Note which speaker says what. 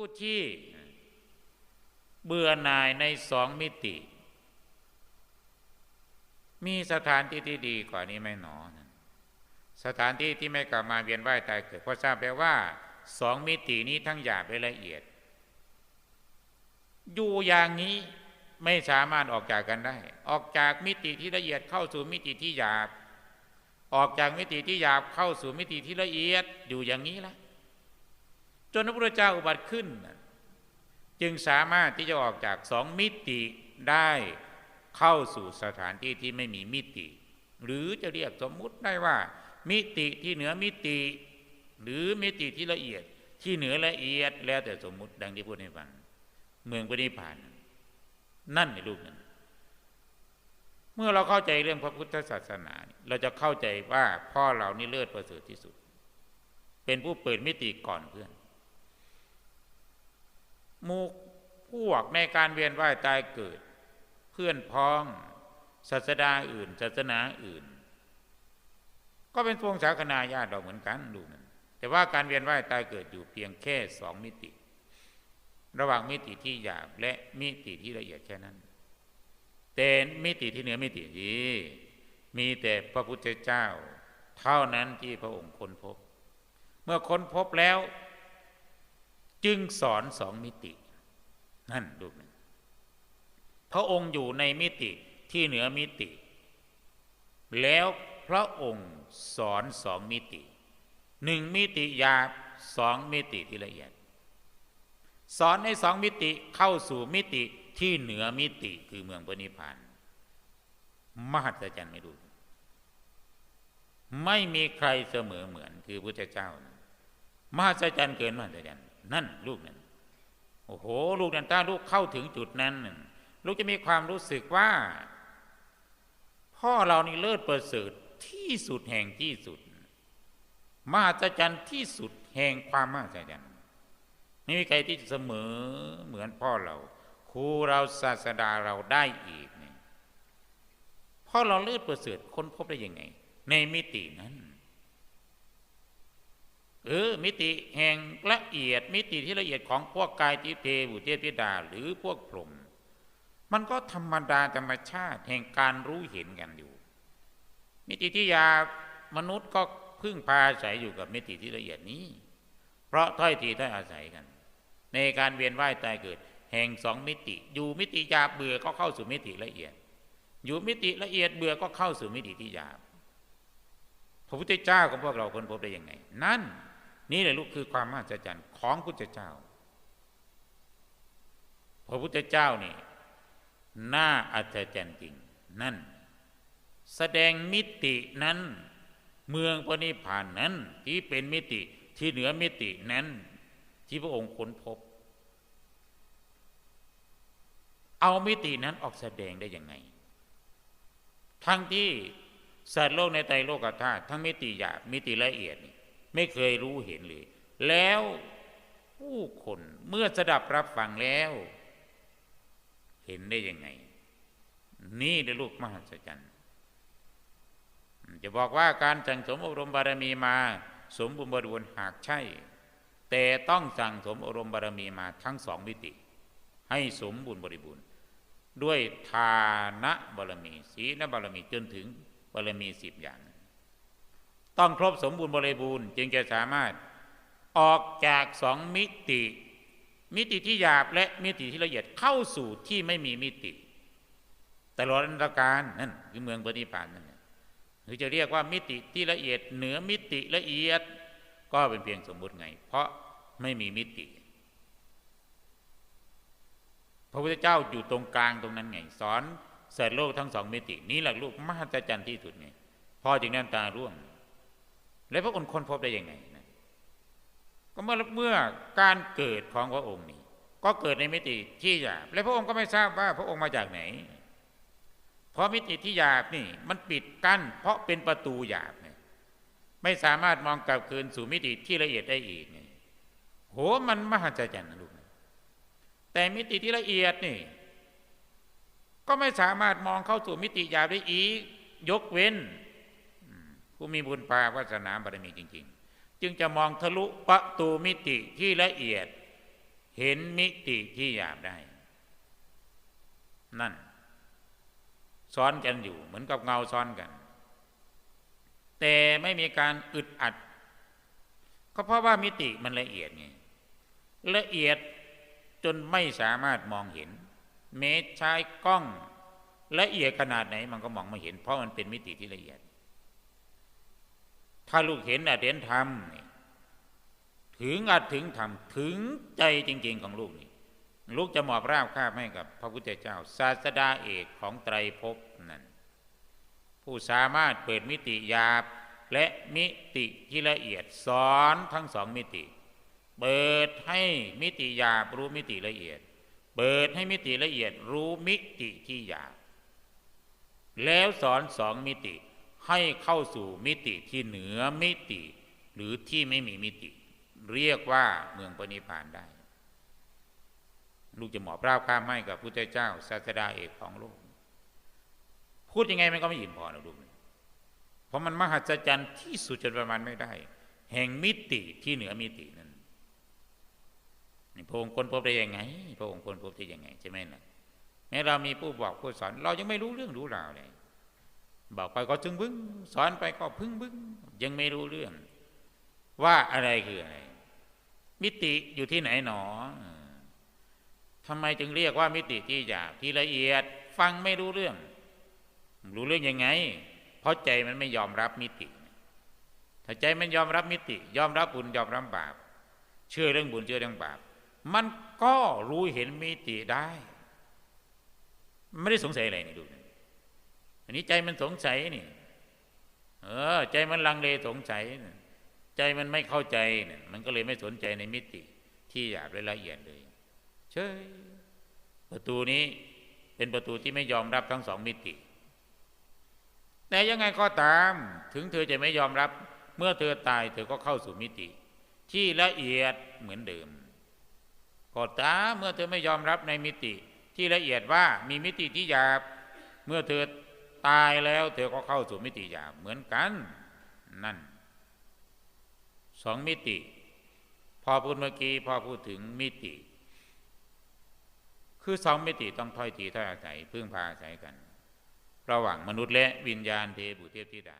Speaker 1: ผู้ที่เบื่อหน่ายในสองมิติ มีสถานที่ที่ดีกว่านี้ไหมหนอ สถานที่ที่ไม่กลับมาเวียนว่ายตายเกิดเพราะทราบแปลว่าสองมิตินี้ทั้งหยาบและละเอียด อยู่อย่างนี้ไม่สามารถออกจากกันได้ ออกจากมิติที่ละเอียดเข้าสู่มิติที่หยาบ ออกจากมิติที่หยาบเข้าสู่มิติที่ละเอียดอยู่อย่างนี้ละ จนพระพุทธเจ้าอุบัติขึ้น จึงสามารถที่จะออกจากสองมิติได้เข้าสู่สถานที่ที่ไม่มีมิติ หรือจะเรียกสมมุติได้ว่า มิติที่เหนือมิติ หรือมิติที่ละเอียดที่เหนือละเอียดแล้วแต่สมมุติดังที่พูดให้ฟัง เมืองปณิพาน นั่นในลูกนั้น เมื่อเราเข้าใจเรื่องพระพุทธศาสนา เราจะเข้าใจว่าพ่อเรานี่เลิศประเสริฐที่สุด เป็นผู้เปิดมิติก่อนเพื่อน มูพวกในการเวียนว่ายตายเกิด เพื่อนพ้องศาสดาอื่นศาสนาอื่น ก็เป็นพวงสาคนาญาติเราเหมือนกันดูนั้นแต่ว่าการเวียนว่ายตายเกิดอยู่เพียงแค่สองมิติ ระหว่างมิติที่หยาบและมิติที่ละเอียดแค่นั้น แต่มิติที่เหนือมิตินี้มีแต่พระพุทธเจ้า เท่านั้นที่พระองค์ค้นพบ เมื่อค้นพบแล้ว จึงสอนสองมิติ นั่นดูหนึ่งพระองค์อยู่ในมิติที่เหนือมิติ แล้วพระองค์สอนสองมิติหนึ่งมิติหยาบสองมิติที่ละเอียด สอนในสองมิติเข้าสู่มิติที่เหนือมิติคือเมืองปณิพานมหัศจรรย์ไม่รู้ไม่มีใครเสมอเหมือนคือพระเจ้ามหัศจรรย์เกินมหัศจรรย์ นั่นลูกนั้นโอ้โห ลูกนั้นถ้าลูกเข้าถึงจุดนั้น ลูกจะมีความรู้สึกว่า พ่อเรานี่เลิศประเสริฐที่สุดแห่งที่สุด มหัศจรรย์ที่สุดแห่งความมหัศจรรย์ไม่มีใครที่เสมอเหมือนพ่อเรา ครูเราศาสดาเราได้อีกเนี่ยพ่อเราเลิศประเสริฐค้นพบได้ยังไง ในมิตินั้น เออมิติแห่งละเอียดมิติที่ละเอียดของพวกกายทิเทบุเทพิดาหรือพวกพรหมมันก็ธรรมดาธรรมชาติแห่งการรู้เห็นกันอยู่ มิติที่ยามนุษย์ก็พึ่งพาอาศัยอยู่กับมิติที่ละเอียดนี้ เพราะถ้อยทีถ้อยอาศัยกัน ในการเวียนว่ายตายเกิด แห่งสองมิติ อยู่มิติยาเบื่อก็เข้าสู่มิติละเอียด อยู่มิติละเอียดเบื่อก็เข้าสู่มิติที่ยาพระพุทธเจ้าของพวกเราคนพบได้ยังไง นั่น นี่แหละลูกคือความมหัศจรรย์ของพุทธเจ้า พระพุทธเจ้านี่น่าอัศจรรย์จริง นั่น แสดงมิตินั้น เมืองพระนิพพานนั้น ที่เป็นมิติที่เหนือมิตินั้น ที่พระองค์ค้นพบ เอามิตินั้นออกแสดงได้ยังไง ทั้งที่สัตว์โลกในใจโลกธาตุทั้งมิติหยาบมิติละเอียดนี่ ไม่เคยรู้เห็นเลย แล้วผู้คนเมื่อสดับรับฟังแล้ว เห็นได้ยังไง นี่ได้ลูกมหัศจรรย์จะบอกว่าการสั่งสมอบรมบารมีมา สมบูรณ์บริบูรณ์หากใช่ แต่ต้องสั่งสมอบรมบารมีมาทั้งสองมิติ ให้สมบูรณ์บริบูรณ์ ด้วยทานะบารมีศีลบารมีจนถึงบารมีสิบอย่าง ต้องครบสมบูรณ์บริบูรณ์จึงจะสามารถออกจากสองมิติ มิติที่หยาบและมิติที่ละเอียดเข้าสู่ที่ไม่มีมิติตลอดอันตรการนั่นคือเมืองปฏิปานนั่นหรือจะเรียกว่ามิติที่ละเอียดเหนือมิติละเอียด ก็เป็นเพียงสมมุติไง เพราะไม่มีมิติ พระพุทธเจ้าอยู่ตรงกลางตรงนั้นไง สอนเสร็จโลกทั้งสองมิติ นี่แหละลูกมหัศจรรย์ที่สุดไงพ่อจึงน้ำตาร่วง แล้วพระองค์ค้นพบได้ยังไงนะก็เมื่อเมื่อการเกิดของพระองค์นี้ ก็เกิดในมิติที่หยาบและพระองค์ก็ไม่ทราบว่าพระองค์มาจากไหน เพราะมิติที่หยาบนี่มันปิดกั้น เพราะเป็นประตูหยาบเนี่ยไม่สามารถมองกลับคืนสู่มิติที่ละเอียดได้อีกไงโหมันมหัศจรรย์นะลูกแต่มิติที่ละเอียดนี่ ก็ไม่สามารถมองเข้าสู่มิติหยาบได้อีก ยกเว้น ผู้มีบุญภาวาสนาบารมีจริง ๆ จึงจะมองทะลุประตูมิติที่ละเอียด เห็นมิติที่หยาบได้ นั่น ซ้อนกันอยู่เหมือนกับเงาซ้อนกัน แต่ไม่มีการอึดอัด ก็เพราะว่ามิติมันละเอียดไงละเอียดจนไม่สามารถมองเห็น เมตรใช้กล้องละเอียดขนาดไหนมันก็มองไม่เห็น เพราะมันเป็นมิติที่ละเอียด ถ้าลูกเห็นอาจเห็นธรรมถึงอาจถึงธรรมถึงใจจริง ๆของลูกนี่ลูกจะมอบราบคาบให้กับ พระพุทธเจ้า ศาสดาเอกของไตรภพนั่นผู้สามารถเปิดมิติหยาบและมิติที่ละเอียดสอนทั้งสองมิติ เปิดให้มิติหยาบรู้มิติละเอียด เปิดให้มิติละเอียดรู้มิติที่หยาบแล้วสอนสองมิติ ให้เข้าสู่มิติที่เหนือมิติ หรือที่ไม่มีมิติ เรียกว่าเมืองปณิพานได้ ลูกจะหมอบราบข้ามให้กับพุทธเจ้าศาสดาเอกของโลก พูดยังไงมันก็ไม่อิ่มพอนะลูกเพราะมันมหัศจรรย์ที่สุดจนประมาณไม่ได้ แห่งมิติที่เหนือมิตินั้นนี่พระองค์คนพบได้ยังไง พระองค์คนพบได้ยังไงใช่ไหมนะแม้เรามีผู้บอกผู้สอนเรายังไม่รู้เรื่องรู้ราวเลย บอกไปก็จึงบึ้งสอนไปก็พึ่งบึ้งยังไม่รู้เรื่อง ว่าอะไรคืออะไร มิติอยู่ที่ไหนหนอทำไมจึงเรียกว่ามิติที่หยาบที่ละเอียด ฟังไม่รู้เรื่อง รู้เรื่องยังไง เพราะใจมันไม่ยอมรับมิติ ถ้าใจมันยอมรับมิติ ยอมรับบุญยอมรับบาป เชื่อเรื่องบุญเชื่อเรื่องบาป มันก็รู้เห็นมิติได้ ไม่ได้สงสัยอะไรนี่ดู อันนี้ใจมันสงสัยนี่ เออ ใจมันลังเลสงสัย ใจมันไม่เข้าใจเนี่ยมันก็เลยไม่สนใจในมิติ ที่หยาบละเอียดเลยเชยประตูนี้เป็นประตูที่ไม่ยอมรับทั้งสองมิติ แต่ยังไงก็ตาม ถึงเธอจะไม่ยอมรับ เมื่อเธอตายเธอก็เข้าสู่มิติ ที่ละเอียดเหมือนเดิมก็ตามเมื่อเธอไม่ยอมรับในมิติ ที่ละเอียดว่ามีมิติที่หยาบ เมื่อเธอ ตายแล้วเธอก็เข้าสู่มิติหยาบเหมือนกัน นั่นสองมิติ พอพูดเมื่อกี้พอพูดถึงมิติ คือสองมิติต้องถ้อยทีถ้อยอาศัยพึ่งพาอาศัยกัน ระหว่างมนุษย์และวิญญาณเทบุเทพธิดา